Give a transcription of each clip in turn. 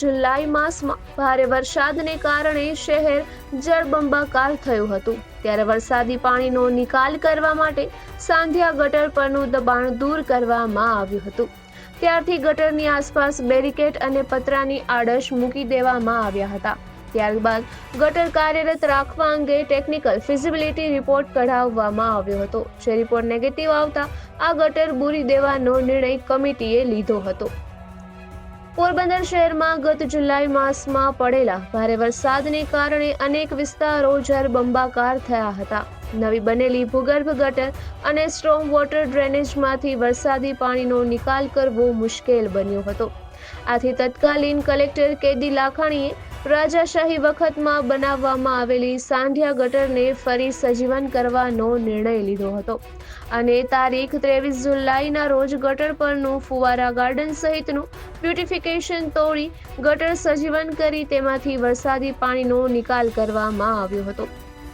જુલાઈ માસમાં ભારે વરસાદને કારણે શહેર જળબંબાકાર થયું હતું. ત્યારે વરસાદી પાણીનો નિકાલ કરવા માટે સાંધ્યા ગટર પરનું દબાણ દૂર કરવામાં આવ્યું હતું. ત્યારથી ગટરની આસપાસ બેરિકેડ અને પતરાની આડશ મૂકી દેવામાં આવ્યા હતા. ત્યારબાદ ગટર કાર્યરત રાખવા અંગે ટેકનિકલ ફિઝિબિલિટી રિપોર્ટ કઢાવવામાં આવ્યો હતો. જે રિપોર્ટ નેગેટિવ આવતા આ ગટર બૂરી દેવાનો નિર્ણય કમિટીએ લીધો હતો. પોરબંદર શહેરમાં ગત જુલાઈ માસમાં પડેલા ભારે વરસાદને કારણે અનેક વિસ્તારો જળબંબાકાર થયા હતા. નવી બનેલી ભૂગર્ભ ગટર અને સ્ટ્રોમ વોટર ડ્રેનેજમાંથી વરસાદી પાણીનો નિકાલ કરવો મુશ્કેલ બન્યો હતો. આથી તત્કાલીન કલેક્ટર કેદી લાખાણીએ રાજાશાહી વખતમાં બનાવવામાં આવેલી સાંઢિયા ગટરને ફરી સજીવન કરવાનો નિર્ણય લીધો હતો. અને તારીખ ત્રેવીસ જુલાઈના રોજ ગટર પરનું ફુવારા ગાર્ડન સહિતનું બ્યુટિફિકેશન તોડી ગટર સજીવન કરી તેમાંથી વરસાદી પાણીનો નિકાલ કરવામાં આવ્યો હતો.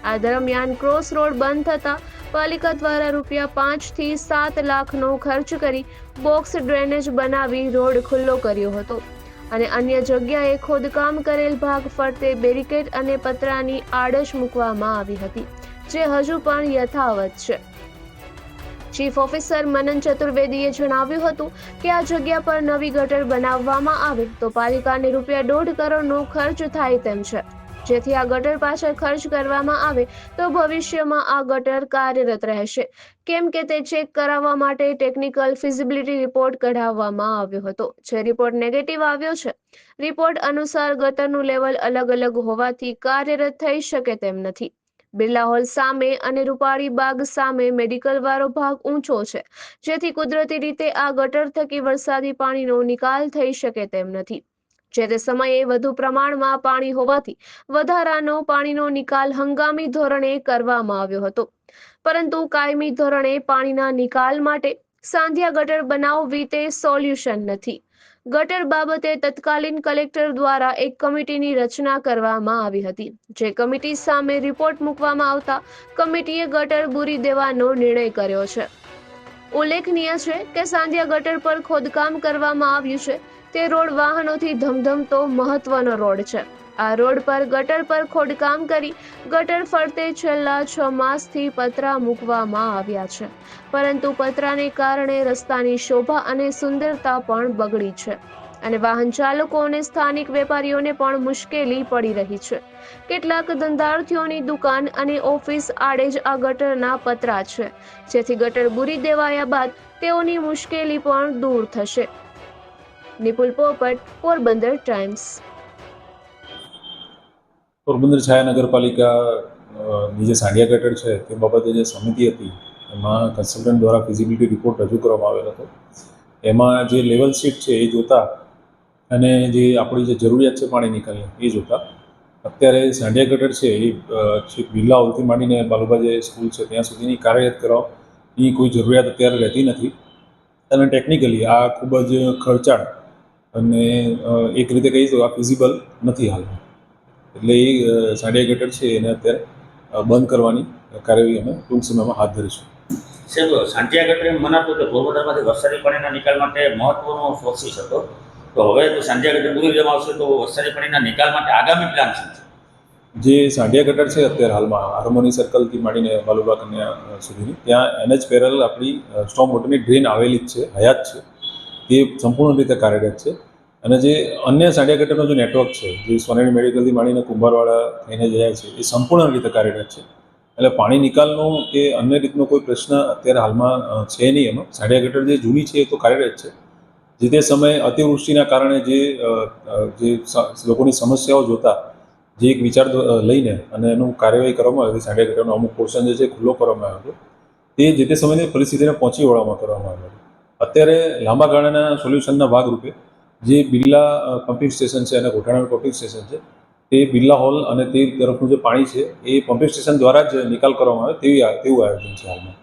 આ દરમિયાન ક્રોસ રોડ બંધ થતાં પાલિકા દ્વારા રૂપિયા પાંચથી સાત લાખનો ખર્ચ કરી બોક્સ ડ્રેનેજ બનાવી રોડ ખુલ્લો કર્યો હતો. અને અન્ય જગ્યાએ ખોદકામ કરેલ ભાગ ફરતે બેરિકેડ અને પતરાની આડશ મૂકવામાં આવી હતી, જે હજુ પણ યથાવત છે. ચીફ ઓફિસર મનન ચતુર્વેદીએ જણાવ્યું હતું કે આ જગ્યા પર નવી ગટર બનાવવામાં આવે તો પાલિકાને રૂપિયા દોઢ કરોડનો ખર્ચ થાય તેમ છે. જેથી આ ગટર પાછળ ખર્ચ કરવામાં આવે તો ભવિષ્યમાં આ ગટર કાર્યરત રહેશે. કેમ કે તે ચેક કરાવવા માટે ટેકનિકલ ફિઝિબિલિટી રિપોર્ટ કઢાવવામાં આવ્યો હતો, જે રિપોર્ટ નેગેટિવ આવ્યો છે. રિપોર્ટ અનુસાર ગટરનું લેવલ અલગ અલગ હોવાથી કાર્યરત થઈ શકે તેમ નથી. બિરલા હોલ સામે અને રૂપાળી બાગ સામે મેડિકલ વાળો ભાગ ઊંચો છે, જેથી કુદરતી રીતે આ ગટર થકી વરસાદી પાણીનો નિકાલ થઈ શકે તેમ નથી. જે તે સમયે વધુ પ્રમાણમાં પાણી હોવાથી વધારાનો પાણીનો નિકાલ હંગામી ધોરણે કરવામાં આવ્યો હતો. પરંતુ કાયમી ધોરણે પાણીના નિકાલ માટે સાંધ્યા ગટર બનાવવી તે સોલ્યુશન નથી. ગટર બાબતે તત્કાલીન કલેક્ટર દ્વારા એક કમિટીની રચના કરવામાં આવી હતી. જે કમિટી સામે રિપોર્ટ મૂકવામાં આવતા કમિટીએ ગટર બુરી દેવાનો નિર્ણય કર્યો છે. ઉલ્લેખનીય છે કે સાંધ્યા ગટર પર ખોદકામ કરવામાં આવ્યું છે. તે રોડ વાહનોથી ધમધમતો મહત્વનો રોડ છે. આ રોડ પર ગટર પર ખોદકામ કરી ગટર ફરતે છેલ્લા છ માસથી પતરા મૂકવામાં આવ્યા છે. પરંતુ પતરાને કારણે રસ્તાની શોભા અને સુંદરતા પણ બગડી છે અને વાહન ચાલકો અને સ્થાનિક વેપારીઓને પણ મુશ્કેલી પડી રહી છે. કેટલાક ધંધાર્થીઓની દુકાન અને ઓફિસ આડે જ આ ગટરના પતરા છે. જેથી ગટર બુરી દેવાયા બાદ તેઓની મુશ્કેલી પણ દૂર થશે. નિપુલ પોપટ પોરબંદર ટાઈમ્સ. પોરબંદર છાયા નગરપાલિકા ની જે સાંડિયા ગટર છે તે બાબતે જે સમિતિ હતી એમાં કન્સલ્ટન્ટ દ્વારા ફિઝિબિલિટી રિપોર્ટ રજૂ કરવામાં આવેલો હતો. એમાં જે લેવલ શીટ છે એ જોતા અને જે આપણી જે જરૂરિયાત છે પાણી નીકળે એ જોતા. અત્યારે સાંડિયા ગટર છે એ અ, છેક બિરલા હોલથી માંડીને બાલુબા જે સ્કૂલ છે ત્યાં સુધીની કાર્યરત કરવા એની કોઈ જરૂરિયાત અત્યારે રહેતી નથી. અને ટેકનિકલી આ ખૂબ જ ખર્ચાળ અને એક રીતે કહીએ તો આ ફિઝિબલ નથી હાલમાં. એટલે એ સાડી સાંડિયા ગટર છે એને અત્યારે બંધ કરવાની કાર્યવાહી અમે ટૂંક સમયમાં હાથ ધરીશું. સાહેબ સાંટિયા ગટર એમ મનાતું કે પોરબંદરમાંથી વરસાદી પાણીના નિકાલ માટે મહત્વનો સોર્સિસ હતો. તો હવે તો સાંટિયા ગટર દૂર જવા આવશે તો વરસાદી પાણીના નિકાલ માટે આગામી પ્લાન શું છે? જે સાંઢિયા ગટર છે અત્યારે હાલમાં હાર્મોની સર્કલથી માંડીને બાલુબા કન્યા સુધીની ત્યાં એનએચ પેરલ આપણી સ્ટોમ વોટરની ડ્રેન આવેલી જ છે હયાત છે. તે સંપૂર્ણ રીતે કાર્યરત છે. અને જે અન્ય સાડિયા ગટરનો જે નેટવર્ક છે, જે સોનેરી મેડિકલથી માંડીને કુંભારવાળા થઈને જાય છે, એ સંપૂર્ણ રીતે કાર્યરત છે. એટલે પાણી નિકાલનો કે અન્ય રીતનો કોઈ પ્રશ્ન અત્યારે હાલમાં છે નહીં એમાં. સાડિયા ગટર જે જૂની છે એ તો કાર્યરત છે. જે તે સમયે અતિવૃષ્ટિના કારણે જે જે લોકોની સમસ્યાઓ જોતા, જે એક વિચાર લઈને અને એનું કાર્યવાહી કરવામાં આવી હતી. સાંડિયા ગટરનો અમુક પોર્શન જે છે ખુલ્લો કરવામાં આવ્યો તે જે તે સમયની પરિસ્થિતિને પહોંચી વળવામાં કરવામાં આવ્યો અત્યારે લાંબા ગાળાના સોલ્યુશનના ભાગરૂપે જે બિરલા પમ્પિંગ સ્ટેશન છે અને ગોઠાણા પમ્પિંગ સ્ટેશન છે, તે બિરલા હોલ અને તે તરફનું જે પાણી છે, એ પમ્પિંગ સ્ટેશન દ્વારા જ નિકાલ કરવામાં આવે તેવી તેવું આયોજન છે હાલમાં.